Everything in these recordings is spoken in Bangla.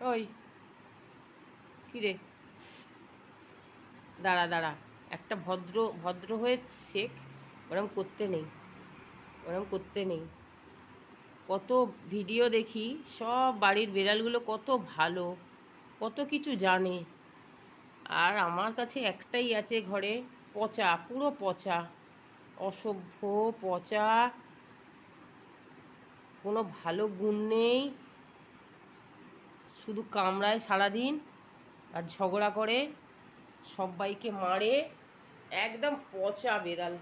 ওই। কিরে? দাঁড়া দাঁড়া। একটা ভদ্র ভদ্র হয়ে শেখ, ওরম করতে নেই। ওরম করতে নেই। কত ভিডিও দেখি, সব বাড়ির বিড়ালগুলো কত ভালো, কত কিছু জানে। আর আমার কাছে একটাই আছে ঘরে, পচা, পুরো পচা, অসভ্য পচা। কোনো ভালো গুণ নেই। শুধু কামড়ায় সারাদিন আর ঝগড়া করে, সবাইকে মারে, একদম পচা বিড়াল,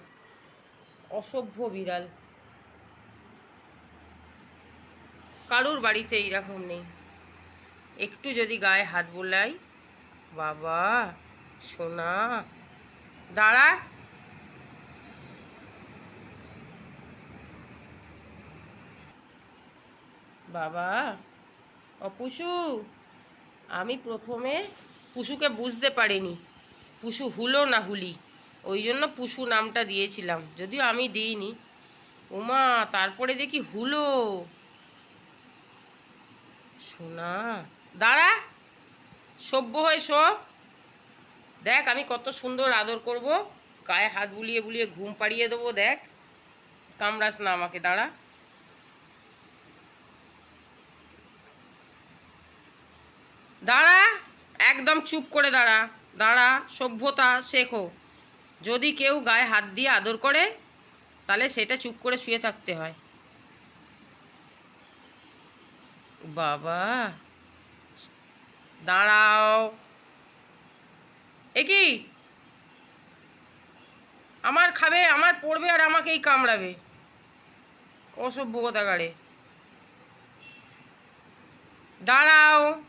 অসভ্য বিড়াল। কারুর বাড়িতে এইরকম নেই। একটু যদি গায়ে হাত বোলাই বাবা, সোনা, দাঁড়া। বাবা অপুষু আমি প্রথমে পুষুকে বুঝতে পারিনি। পুষু হুলো না হুলি। ওই জন্য পুষু নামটা দিয়েছিলাম। যদিও আমি দিইনি। উমা, তারপরে দেখি হুলো। সোনা, দাঁড়া। সভ্য হয়ে সব। দেখ, আমি কত সুন্দর আদর করব। গায়ে হাত বুলিয়ে বুলিয়ে ঘুম পাড়িয়ে দেবো, দেখ। কামড়াস না আমাকে, দাঁড়া। দাঁড়া, একদম চুপ করে দাঁড়া। দাঁড়া, সভ্যতা শেখো। যদি কেউ গায়ে হাত দিয়ে আদর করে, তাহলে সেটা চুপ করে শুয়ে থাকতে হয়। বাবা, দাঁড়াও। এ কি? আমার খাবে, আমার পড়বে আর আমাকেই কামড়াবে। অসভ্য কথাগারে দাঁড়াও।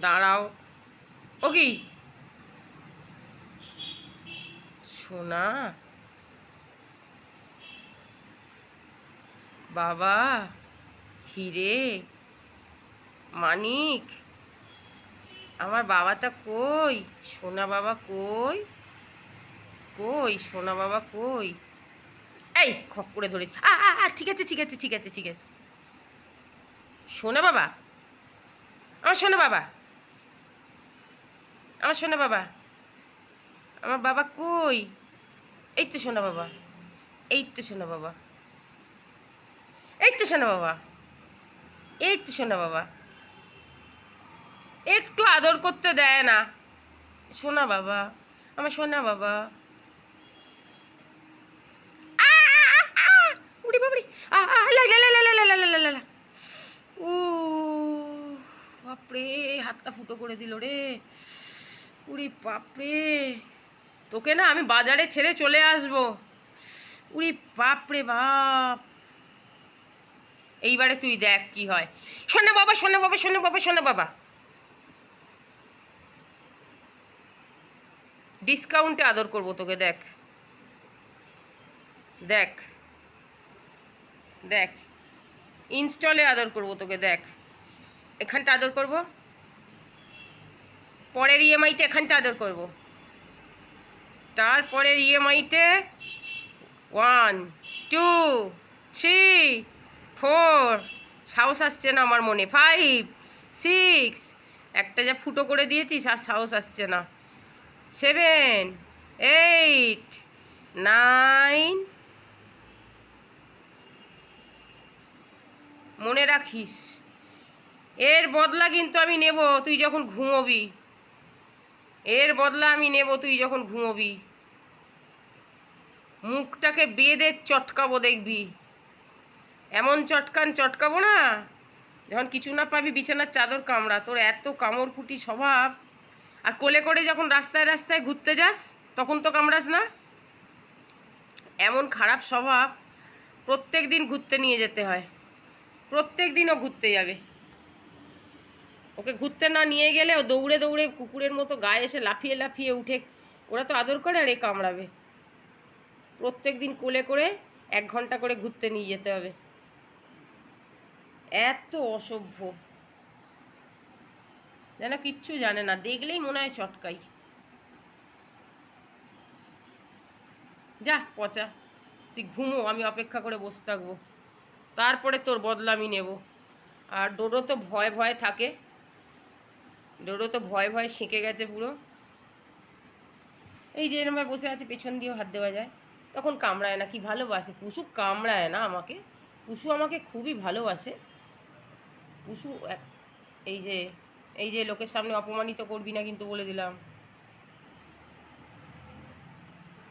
দাঁড়াও। ও কি? সোনা? বাবা হিরে মানিক আমার বাবাটা কই? সোনা বাবা কই? কই? সোনা বাবা কই? এই খপ করে ধরেছি। আ আ, ঠিক আছে ঠিক আছে ঠিক আছে ঠিক আছে। সোনা বাবা? আমার সোনা বাবা? আমার শোনা বাবা। আমার বাবা কই? এই তো শোনা বাবা। এই তো শোনা বাবা। এই তো শোনা বাবা। এই তো শোনা বাবা। একটু আদর করতে দেয় না। শোনা বাবা। আমার শোনা বাবা। ও বাপরে, হাতটা ফুটো করে দিল রে। উড়ি বাপরে। তোকে না আমি বাজারে ছেড়ে চলে আসব। উড়ি বাপরে বাপ। এইবারে তুই দেখ কি হয়। শোনে বাবা শোনে বাবা শোনে বাবা শোনে বাবা। ডিসকাউন্টে আদর করব তোকে, দেখ। দেখ। দেখ। ইনস্টলে আদর করব তোকে, দেখ। এখানটা আদর করব। পরের ইএমআইতে এখানটা আদর করব। তারপরের ইএমআইতে ওয়ান টু থ্রি ফোর সাহস আসছে না আমার মনে। ফাইভ সিক্স একটা যা ফুটো করে দিয়েছিস আর সাহস আসছে না। সেভেন এইট নাইন মনে রাখিস। এর বদলা কিন্তু আমি নেব, তুই যখন ঘুমোবি। এর বদলা আমি নেব, তুই যখন ঘুমোবি। মুখটাকে বেঁধে চটকাবো দেখবি। এমন চটকান চটকাবো না, যখন কিছু না পাবি বিছানার চাদর কামড়া, তোর এত কামড় কুটি স্বভাব। আর কোলে করে যখন রাস্তায় রাস্তায় ঘুরতে যাস, তখন তো কামড়াস না। এমন খারাপ স্বভাব প্রত্যেক দিন ঘুরতে নিয়ে যেতে হয়। প্রত্যেক দিনও ঘুরতে যাবে। ওকে ঘুরতে না নিয়ে গেলে ও দৌড়ে দৌড়ে কুকুরের মতো গায়ে এসে লাফিয়ে লাফিয়ে উঠে। ওরা তো আদর করে আর এ কামড়াবে। প্রত্যেক দিন কোলে করে এক ঘণ্টা করে ঘুরতে নিয়ে যেতে হবে। এত অসভ্য। যেন কিচ্ছু জানে না। দেখলেই মনে হয় চটকাই। যা, পচা। তুই ঘুমো, আমি অপেক্ষা করে বসে থাকব। তারপরে তোর বদলা আমি নেব। আর ডোডো তো ভয় ভয় থাকে। ডোডো তো ভয় ভয় শিখে গেছে পুরো। এই যে এরম বসে আছে, পেছন দিয়েও হাত দেওয়া যায়। তখন কামড়ায় না, কি ভালোবাসে? পুষু কামড়ায় না আমাকে। পুষু আমাকে খুবই ভালোবাসে। পুষু এই যে এই যে লোকের সামনে অপমানিত করবি না কিন্তু বলে দিলাম।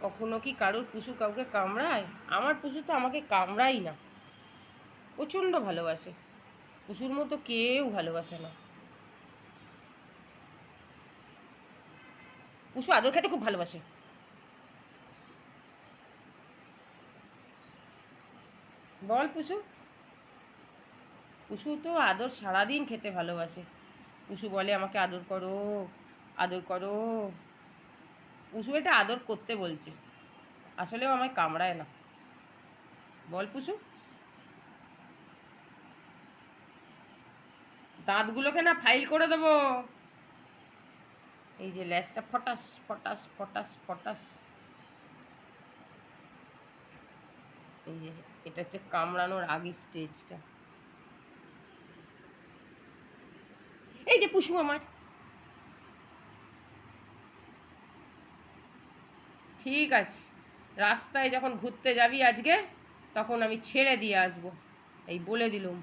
কখনো কি কারোর পুষু কাউকে কামড়ায়? আমার পুষু তো আমাকে কামড়াই না। প্রচণ্ড ভালোবাসে। পুষুর মতো কেউ ভালোবাসে না। পুষু আদর খেতে খুব ভালোবাসে। বল পুষু। পুষু তো আদর সারাদিন খেতে ভালোবাসে। পুষু বলে, আমাকে আদর করো আদর করো। পুষু এটা আদর করতে বলছে। আসলেও আমায় কামড়ায় না। বল পুষু। দাঁতগুলোকে না ফাইল করে দেবো। এই যে ল্যাসটা ফটাস ফটাস ফটাস ফটাস। এই যে এটা হচ্ছে কামড়ানোর আগের স্টেজটা। এই যে পুষু আমার ঠিক আছে, রাস্তায় যখন ঘুরতে যাবি আজকে, তখন আমি ছেড়ে দিয়ে আসব। এই বলে দিলুম।